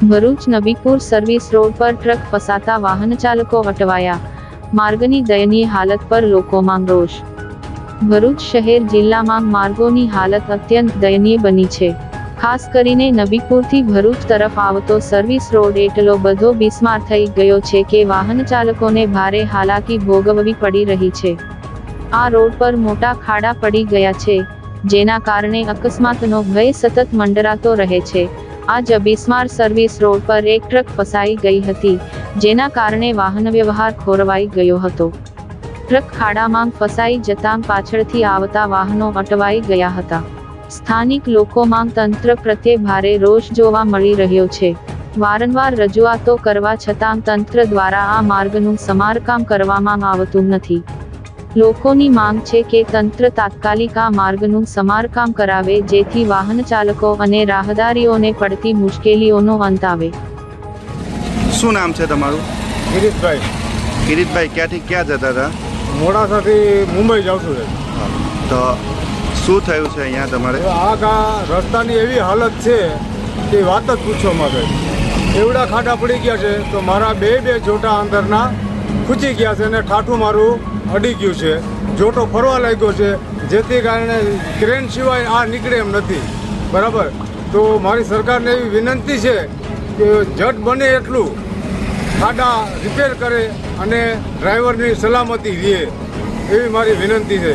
Bharuch Nabipur service road પર truck ફસાતા વાહન ચાલકો અટવાયા માર્ગની દયનીય હાલત પર લોકોમાં રોષ. ભરૂચ શહેર જિલ્લામાં માર્ગોની હાલત અત્યંત દયનીય બની છે. ખાસ કરીને નબીપુરથી ભરૂચ તરફ આવતો સર્વિસ રોડ એટલો બધો બિસ્માર થઈ ગયો છે કે વાહન ચાલકોને ભારે હાલાકી ભોગવવી પડી રહી છે. આ રોડ પર મોટા ખાડા પડી ગયા છે, જેના કારણે અકસ્માતનો ભય સતત મંડરાતો રહે છે. આજ બિસ્માર સર્વિસ રોડ પર એક ટ્રક ફસાઈ ગઈ હતી, જેના કારણે વાહન વ્યવહાર ખોરવાઈ ગયો હતો. ટ્રક ખાડામાં ફસાઈ જતાં પાછળથી આવતા વાહનો અટવાઈ ગયા હતા. સ્થાનિક લોકોમાં તંત્ર પ્રત્યે ભારે રોષ જોવા મળી રહ્યો છે. વારંવાર રજૂઆતો કરવા છતાં તંત્ર દ્વારા આ માર્ગનું સમારકામ કરવામાં આવતું નથી. લોકોની માંગ છે કે તંત્ર તાત્કાલિક આ માર્ગનું સમારકામ કરાવે જેથી વાહન ચાલકો અને રાહદારીઓને પડતી મુશ્કેલીઓનો અંત આવે. શું નામ છે તમારું? ગિરીશભાઈ કિરીટભાઈ ક્યાંથી ક્યાં જતા હતા? મોડાસાથી મુંબઈ જાઉં છું. તો શું થયું છે અહીંયા તમારે? આ રસ્તાની એવી હાલત છે કે વાત જ પૂછો મારે એવડા ખાડા પડી ગયા છે તો મારા બે બે જોટા અંદરના ખૂચી ગયા છે અને ઠાઠું મારું અડી ગયું છે. જોટો ફરવા લાગ્યો છે, જેથી કારણે ક્રેન સિવાય આ નીકળે એમ નથી. બરાબર? તો મારી સરકારને એવી વિનંતી છે કે જટ બને એટલું ખાડા રિપેર કરે અને ડ્રાઈવરની સલામતી રહે એવી મારી વિનંતી છે.